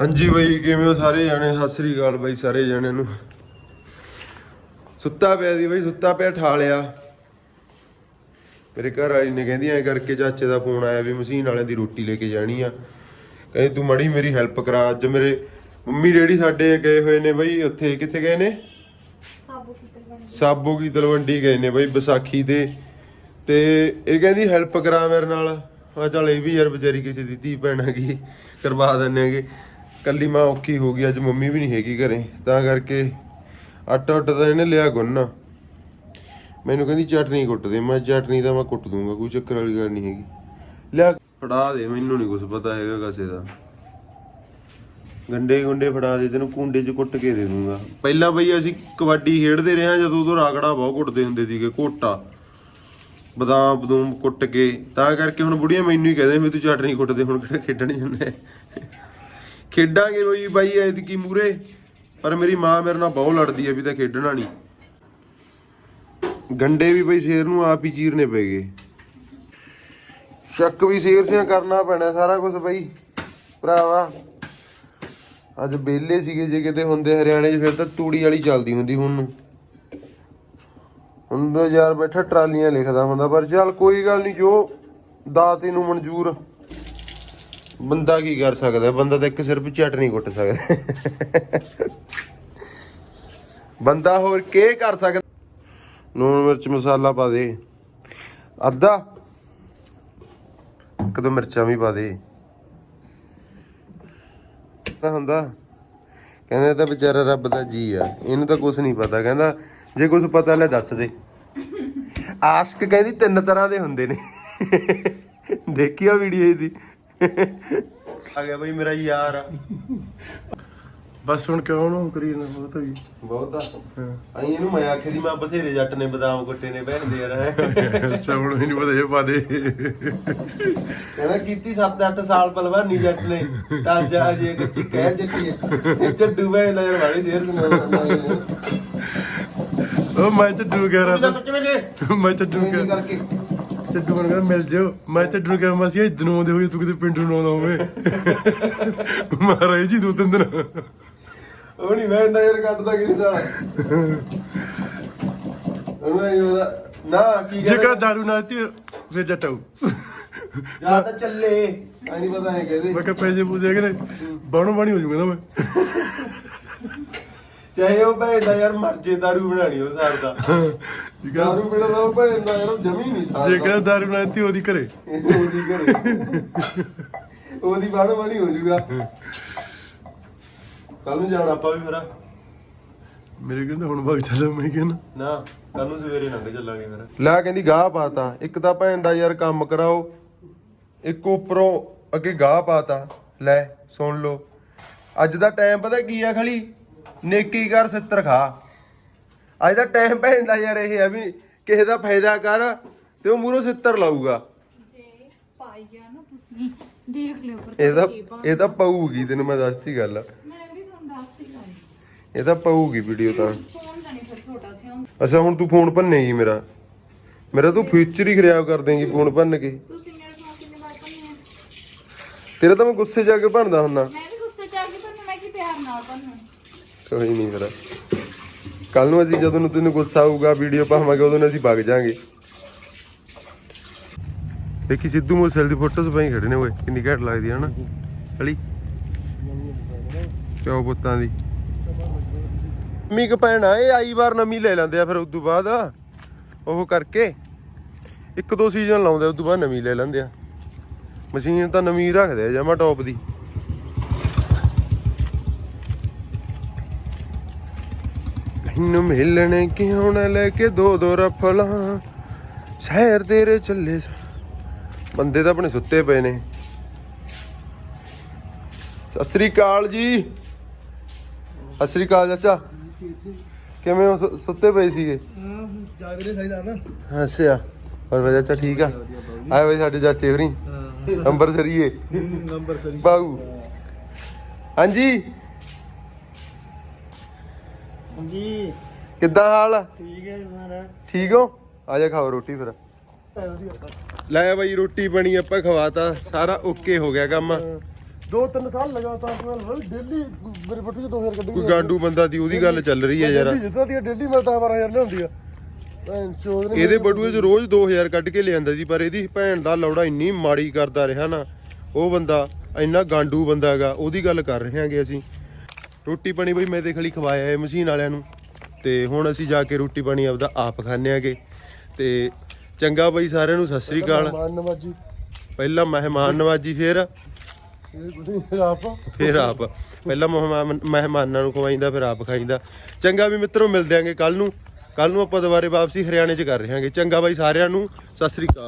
ਹਾਂਜੀ ਬਾਈ ਕਿਵੇਂ ਹੋ ਸਾਰੇ ਜਾਣੇ? ਸਤਿ ਸ੍ਰੀ ਅਕਾਲ ਬਾਈ ਸਾਰੇ ਜਾਣਿਆਂ ਨੂੰ। ਸੁੱਤਾ ਪਿਆ ਦੀ ਬਾਈ ਸੁੱਤਾ ਪਿਆ ਠਾਲਿਆ ਮੇਰੇ ਘਰ ਵਾਲੀ ਨੇ ਕਹਿੰਦੀ ਐ ਕਰਕੇ ਚਾਚੇ ਦਾ ਫੋਨ ਆਇਆ ਵੀ ਮਸ਼ੀਨ ਵਾਲਿਆਂ ਦੀ ਰੋਟੀ ਲੈ ਕੇ ਜਾਣੀ ਆ। ਕਹਿੰਦੀ ਤੂੰ ਮੜੀ ਮੇਰੀ ਹੈਲਪ ਕਰਾ। ਅੱਜ ਮੇਰੇ ਮੰਮੀ ਡੈਡੀ ਸਾਡੇ ਗਏ ਹੋਏ ਨੇ ਬਾਈ ਉੱਥੇ ਕਿੱਥੇ ਗਏ ਨੇ? ਸਾਬੂ ਕੀ ਤਲਵੰਡੀ ਗਏ। ਨੇ ਬਾਈ ਵਿਸਾਖੀ ਤੇ। ਤੇ ਇਹ ਕਹਿੰਦੀ ਹੈਲਪ ਕਰਾ ਮੇਰੇ ਨਾਲ। ਆ ਚੱਲ ਇਹ ਵੀ ਯਾਰ ਵਿਚਾਰੀ ਕਿਸੇ ਦੀ ਧੀ ਭੈਣ ਹੈਗੀ ਕਰਵਾ ਦਿੰਨੇ ਹੈਗੇ। ਕੱਲੀ ਮਾਂ ਔਖੀ ਹੋ ਗਈ, ਅੱਜ ਮੰਮੀ ਵੀ ਨਹੀਂ ਹੈਗੀ ਘਰੇ। ਤਾਂ ਕਰਕੇ ਆਟਾ ਉੱਟਾ ਤਾਂ ਇਹਨੇ ਲਿਆ ਗੁੰਨ। ਮੈਨੂੰ ਕਹਿੰਦੀ, ਚਟਨੀ ਕੁੱਟ ਦੇ। ਮੈਂ ਚਟਨੀ ਤਾਂ ਮੈਂ ਕੁੱਟ ਦੂੰਗਾ, ਕੋਈ ਚੱਕਰ ਵਾਲੀ ਗੱਲ ਨਹੀਂ ਹੈਗੀ। ਲਿਆ ਫੜਾ ਦੇ, ਮੈਨੂੰ ਨਹੀਂ ਕੁਝ ਪਤਾ ਹੈਗਾ ਕਿਸੇ ਦਾ। ਗੰਡੇ ਗੁੰਡੇ ਫੜਾ ਦੇ, ਤੈਨੂੰ ਕੁੰਡੇ 'ਚ ਕੁੱਟ ਕੇ ਦੇ ਦੂੰਗਾ। ਪਹਿਲਾਂ ਬਈ ਅਸੀਂ ਕਬੱਡੀ ਖੇਡਦੇ ਰਹੇ ਹਾਂ, ਜਦੋਂ ਉਦੋਂ ਰਾਗੜਾ ਬਹੁਤ ਕੁੱਟਦੇ ਹੁੰਦੇ ਸੀਗੇ, ਕੋਟਾ। ਬਦਾਮ ਬਦੂਮ ਕੁੱਟ ਕੇ। ਤਾਂ ਕਰਕੇ ਹੁਣ ਬੁੜੀਆਂ ਮੈਨੂੰ ਹੀ ਕਹਦੇ, ਵੀ ਤੂੰ ਚਟਨੀ ਕੁੱਟਦੇ ਹੁਣ ਕਿਹੜਾ ਖੇਡਣ ਜਾਂਦੇ। ਖੇਡਾਂਗੇ ਬਈ ਬਾਈ ਐਤਕੀ ਮੂਰੇ ਪਰ ਮੇਰੀ ਮਾਂ ਮੇਰੇ ਨਾਲ ਬਹੁਤ ਲੜਦੀ ਹੈ ਵੀ ਤਾਂ ਖੇਡਣਾ ਨਹੀਂ। ਗੰਡੇ ਵੀ ਬਈ ਸ਼ੇਰ ਨੂੰ ਆਪ ਹੀ ਚੀਰਨੇ ਪੈ ਸ਼ੱਕ ਵੀ ਸ਼ੇਰ ਸਿਆਂ ਕਰਨਾ ਪੈਣਾ ਸਾਰਾ ਕੁਝ ਬਈ, ਭਰਾਵਾ। ਅੱਜ ਬੇਲੇ ਸੀਗੇ ਜੇ ਕਿਤੇ ਹੁੰਦੇ ਹਰਿਆਣੇ 'ਚ, ਫਿਰ ਤਾਂ ਤੂੜੀ ਵਾਲੀ ਚੱਲਦੀ ਹੁੰਦੀ ਹੁਣ ਨੂੰ। ਹੁਣ ਤਾਂ ਯਾਰ ਬੈਠਾ ਟਰਾਲੀਆਂ ਲਿਖਦਾ ਹੁੰਦਾ, ਪਰ ਚੱਲ ਕੋਈ ਗੱਲ ਨਹੀਂ ਜੋ, ਦਾਤੇ ਨੂੰ ਮਨਜ਼ੂਰ। ਬੰਦਾ ਕੀ ਕਰ ਸਕਦਾ? ਬੰਦਾ ਤਾਂ ਇੱਕ ਸਿਰਫ ਚਟਨੀ ਕੁੱਟ ਸਕਦਾ। ਬੰਦਾ ਹੋਰ ਕੀ ਕਰ ਸਕਦਾ? ਨੂਣ ਮਿਰਚ ਮਸਾਲਾ ਪਾ ਦੇ। ਅੱਧਾ। ਇੱਕ ਦੋ ਮਿਰਚਾਂ ਵੀ ਪਾ ਦੇ। ਤਾਂ ਹੁੰਦਾ। ਕਹਿੰਦਾ ਤਾਂ ਵਿਚਾਰਾ ਰੱਬ ਦਾ ਜੀ ਆ। ਇਹਨੂੰ ਤਾਂ ਕੁਝ ਨਹੀਂ ਪਤਾ। ਕਹਿੰਦਾ, ਜੇ ਕੁਝ ਪਤਾ ਲੈ ਦੱਸ ਦੇ। ਆਸ਼ਕ ਕਹਿੰਦੀ ਤਿੰਨ ਤਰ੍ਹਾਂ ਦੇ ਹੁੰਦੇ ਨੇ। ਦੇਖਿਆ ਵੀਡੀਓ ਇਹਦੀ। ਆ ਗਿਆ ਬਈ ਮੇਰਾ ਯਾਰ। ਆ ਬਸ ਹੁਣ ਕਿਉਂ ਨੂੰ ਕਰੀ ਨਾ ਬਹੁਤ ਹੋਈ ਬਹੁਤ ਆ। ਆਈ ਇਹਨੂੰ ਮੈਂ ਆਖੇ ਦੀ ਮੈਂ ਬਥੇਰੇ ਜੱਟ ਨੇ ਬਦਾਮ ਕੁੱਟੇ ਨੇ ਭੈਣ ਦੇ ਯਾਰ ਹੈਂ। ਸਭ ਨੂੰ ਹੀ ਨਹੀਂ ਪਤਾ ਇਹ ਪਾ ਦੇ। ਕਹਿੰਦਾ ਕੀਤੀ 7-8 ਸਾਲ ਪਹਿਲਵਾਨੀ ਜੱਟ ਨੇ। ਤਾਂ ਜਾ ਜੇ ਕੱਚੀ ਕਹਿ ਜੱਟੀ ਇਹ ਚੱਡੂ ਵੇ ਨਾ ਯਾਰ ਵਾਲੇ ਸ਼ੇਰ ਸੁਣਾ ਉਹ ਮੈਂ ਚੱਡੂ ਕਹਿ ਰਹਾ ਮੈਂ ਚੱਡੂ ਕਹਿ ਕਰਕੇ? ਚੱਡੂ ਬਣ ਗਿਆ ਮਿਲ ਜਿਓ। ਮੈਂ ਚੱਡੂ ਕਹਿ ਮਸੀ ਇਦਾਂ ਨੂੰ ਆਉਂਦੇ ਹੋਏ ਤੂੰ ਕਿਤੇ ਪਿੰਡ ਨੂੰ ਆਉਂਦਾ ਹੋਵੇਂ। ਮਾਰੇ ਜੀ ਦੋ ਤਿੰਨ ਦਿਨ। ਉਹ ਨਹੀਂ ਵਹਿੰਦਾ ਯਾਰ ਕੱਟਦਾ ਕਿਸੇ ਨਾਲ। ਉਹਨੂੰ ਨਹੀਂ ਉਹਦਾ ਨਾ ਕੀ ਜੇ ਕਹਿੰਦਾ? ਦਾਰੂ ਨਾ ਤੀ ਫਿਰ ਜਟਾਉ ਜਾਂ ਤਾਂ ਚੱਲੇ। ਐ ਨਹੀਂ ਪਤਾ ਹੈ ਕਹਦੇ। ਮੈਂ ਕਿਹਾ ਪੈਸੇ ਪੂਸੇ ਕਿ ਬਣੋ ਬਣੀ ਹੋ ਜੂਗਾ ਨਾ ਮੈਂ। ਚਾਹੇ ਉਹ ਭੈਣ ਦਾ ਯਾਰ ਮਰ ਜੇ ਦਾਰੂ ਬਣਾਣੀ ਉਹ ਸਾਰ ਦਾ। ਠੀਕ ਆ ਦਾਰੂ ਪੀਣਾ ਤਾਂ ਉਹ ਭੈਣ ਦਾ ਯਾਰ ਜਮੀ ਨਹੀਂ ਸਾਰ ਜੇ ਕਾ ਦਾਰੂ ਨਾ ਤੀ ਉਹਦੀ ਘਰੇ। ਉਹਦੀ ਘਰੇ। ਉਹਦੀ ਬਾੜ ਬਾੜੀ ਹੋ ਜੂਗਾ। ਕੱਲ ਨੂੰ ਜਾਣਾ। ਆਪਾਂ ਵੀ ਫਿਰ। ਮੇਰੇ ਕਹਿੰਦੇ ਹੁਣ ਵਗ ਚੱਲ ਮੈਂ ਕਹਿੰਦਾ। ਨਾ ਕੱਲ ਨੂੰ ਸਵੇਰੇ ਲੰਘ ਚੱਲਾਂਗੇ ਫਿਰ। ਲੈ ਕਹਿੰਦੀ ਗਾਹ ਪਾਤਾ। ਇੱਕ ਤਾਂ ਭੈਣ ਦਾ ਯਾਰ ਕੰਮ ਕਰਾਓ। ਇੱਕ ਉੱਪਰੋਂ ਅੱਗੇ ਗਾਹ ਪਾਤਾ। ਲੈ ਸੁਣ ਲਓ। ਅੱਜ ਦਾ ਟਾਈਮ ਪਤਾ ਕੀ ਆ ਖਲੀ? ਨੇਕੀ ਕਰ ਸਿੱਤਰ ਖਾ। ਅੱਜ ਦਾ ਟਾਈਮ ਭੈਣ ਦਾ ਯਾਰ ਇਹ ਆ ਵੀ ਕਿਸੇ ਦਾ ਫਾਇਦਾ ਕਰ ਤੇ ਉਹ ਮੂਹਰੋਂ ਸਿੱਤਰ ਲਾਊਗਾ। ਜੇ ਪਾਈ ਗਿਆ ਨਾ ਤੁਸੀਂ ਦੇਖ ਲਿਓ ਪਰ ਇਹ ਤਾਂ ਇਹ ਤਾਂ ਪਊਗੀ ਤੈਨੂੰ ਮੈਂ ਦੱਸਤੀ ਗੱਲ। ਮੈਂ ਵੀ ਤੁਹਾਨੂੰ ਦੱਸਤੀ ਗੱਲ। ਇਹ ਤਾਂ ਪਊਗੀ ਵੀਡੀਓ ਤਾਂ। ਫੋਨ ਤਾਂ ਨਹੀਂ ਫਿਰ ਛੋਟਾ ਥਿਆ ਅੱਛਾ ਹੁਣ ਤੂੰ ਫੋਨ ਭੰਨੇਗੀ ਮੇਰਾ। ਮੇਰਾ ਤੂੰ ਫਿਊਚਰ ਹੀ ਖਰਾਬ ਕਰ ਦੇਂਗੀ ਫੋਨ ਭੰਨ ਕੇ। ਤੁਸੀਂ ਮੇਰੇ ਫੋਨ ਕਿੰਨੇ ਵਾਰ ਭੰਨੇ ਆ? ਤੇਰਾ ਤਾਂ ਮੈਂ ਗੁੱਸੇ ਜਾ ਕੇ ਭੰਨਦਾ ਹੁੰਨਾ। ਮੈਂ ਵੀ ਗੁੱਸੇ ਚ ਆ ਕੇ ਭੰਨੂ ਮੈਂ ਕੀ ਪਿਆਰ ਨਾਲ ਭੰਨੂ? ਕੋਈ ਨਹੀਂ ਫਿਰ। ਕੱਲ ਨੂੰ ਅਸੀਂ ਜਦੋਂ ਨੂੰ ਤੈਨੂੰ ਗੁੱਸਾ ਆਊਗਾ ਵੀਡੀਓ ਪਾਵਾਂਗੇ, ਉਦੋਂ ਅਸੀਂ ਵਗ ਜਾਾਂਗੇ। ਦੇਖੀ ਸਿੱਧੂ ਮੂਸੇਵਾਲੇ ਦੀ ਫੋਟੋਸ ਪਾਈ ਖੜੇ ਨੇ ਓਏ, ਕਿੰਨੀ ਘੈਂਟ ਲੱਗਦੀ ਹੈ ਨਾ ਅਲੀ? ਪਿਓ ਪੁੱਤਾਂ ਦੀ। ਮੰਮੀ ਕ ਭੈਣਾ ਇਹ ਆਈ ਵਾਰ ਨਵੀਂ ਲੈ ਲੈਂਦੇ ਆ ਫਿਰ ਉਦੋਂ ਬਾਅਦ। ਉਹ ਕਰਕੇ ਇੱਕ ਦੋ ਸੀਜ਼ਨ ਲਾਉਂਦੇ ਉਦੋਂ ਬਾਅਦ ਨਵੀਂ ਲੈ ਲੈਂਦੇ ਆ। ਮਸ਼ੀਨ ਤਾਂ ਨਵੀਂ ਰੱਖਦੇ ਆ, ਜਮਾ ਟੌਪ ਦੀ। ਨੂੰ ਮਿਲਣ ਕਿਉਂ ਨਾ ਲੈ ਕੇ ਦੋ ਦੋ ਰਫਲਾਂ? ਸ਼ਹਿਰ ਤੇਰੇ ਚੱਲੇ। ਬੰਦੇ ਤਾਂ ਆਪਣੇ ਸੁੱਤੇ ਪਏ ਨੇ। ਸਤਿ ਸ੍ਰੀ ਅਕਾਲ ਜੀ। ਸਤਿ ਸ੍ਰੀ ਅਕਾਲ ਚਾਚਾ। ਕਿਵੇਂ ਹੋ? ਸੁ- ਸੁੱਤੇ ਪਏ ਸੀਗੇ? ਜਾਗਦੇ ਚਾਹੀਦਾ ਨਾ ਅੱਛਾ। ਹੋਰ ਵੇ ਚਾਚਾ ਠੀਕ ਆ? ਆਏ ਬਈ ਸਾਡੇ ਚਾਚੇ ਹੋਰੀ। ਅੰਬਰਸਰੀਏ। ਨੰਬਰ ਸਰੀ ਬਾਊ। ਹਾਂਜੀ। ਜੀ ਕਿੱਦਾਂ ਹਾਲ? ਠੀਕ ਹੈ ਮਹਾਰਾਜ। ਠੀਕ ਹੋ? ਆ ਜਾ ਖਾਓ ਰੋਟੀ ਫਿਰ। ਲੈ ਬਾਈ ਰੋਟੀ ਬਣੀ ਆਪਾਂ ਖਵਾਤਾ। ਸਾਰਾ ਓਕੇ ਹੋ ਗਿਆ ਕੰਮ। ਦੋ ਤਿੰਨ ਸਾਲ ਲਗਾਤਾਰ ਨਾਲ ਡੇਲੀ ਮੇਰੇ ਬੱਟੂ ਚ 2000 ਕੱਢੀ ਕੋਈ ਗਾਂਡੂ ਬੰਦਾ ਦੀ ਉਹਦੀ ਗੱਲ ਚੱਲ ਰਹੀ ਹੈ ਯਾਰ। ਜਿੱਦਾਂ ਦੀ ਡੇਲੀ ਮੈਂ 10 12000 ਲਿਆਉਂਦੀ ਆ। ਭੈਣ ਚੋਦ ਨੇ ਇਹਦੇ ਬਟੂਏ 'ਚ ਰੋਜ਼ 2000 ਕੱਢ ਕੇ ਲਿਆਂਦਾ ਸੀ ਪਰ ਇਹਦੀ ਭੈਣ ਦਾ ਲੌੜਾ ਇੰਨੀ ਮਾੜੀ ਕਰਦਾ ਰਿਹਾ ਨਾ ਉਹ ਬੰਦਾ ਇੰਨਾ ਗਾਂਡੂ ਬੰਦਾ ਹੈਗਾ ਉਹਦੀ ਗੱਲ ਕਰ ਰਹੇ ਹਾਂਗੇ ਅਸੀਂ। ਰੋਟੀ ਪਾਣੀ ਬਈ ਮੈਂ ਦੇਖ ਲਈ ਖਵਾਇਆ ਇਹ ਮਸ਼ੀਨ ਵਾਲਿਆਂ ਨੂੰ। ਤੇ ਹੁਣ ਅਸੀਂ ਜਾ ਕੇ ਰੋਟੀ ਪਾਣੀ ਆਪਦਾ ਆਪ ਖਾਣੇ ਆਗੇ। ਤੇ ਚੰਗਾ ਬਈ ਸਾਰਿਆਂ ਨੂੰ ਸਤਿ ਸ੍ਰੀ ਅਕਾਲ। ਮਾਨ ਨਵਾਜੀ ਪਹਿਲਾਂ ਮਹਿਮਾਨ ਨਵਾਜੀ ਫੇਰ ਗੁੱਡੀ ਆਪ। ਫਿਰ ਆਪ। ਪਹਿਲਾਂ ਮਹਿਮਾਨ ਮਹਿਮਾਨਾਂ ਨੂੰ ਖਵਾਈਂਦਾ ਫਿਰ ਆਪ ਖਾਈਂਦਾ। ਚੰਗਾ ਵੀ ਮਿੱਤਰੋ ਮਿਲਦੇ ਆਂਗੇ ਕੱਲ ਨੂੰ। ਕੱਲ ਨੂੰ ਆਪਾਂ ਦੁਬਾਰੇ ਵਾਪਸੀ ਹਰਿਆਣੇ 'ਚ ਕਰ ਰਹੇ ਹਾਂਗੇ ਚੰਗਾ ਬਾਈ ਸਾਰਿਆਂ ਨੂੰ ਸਤਿ ਸ੍ਰੀ ਅਕਾਲ।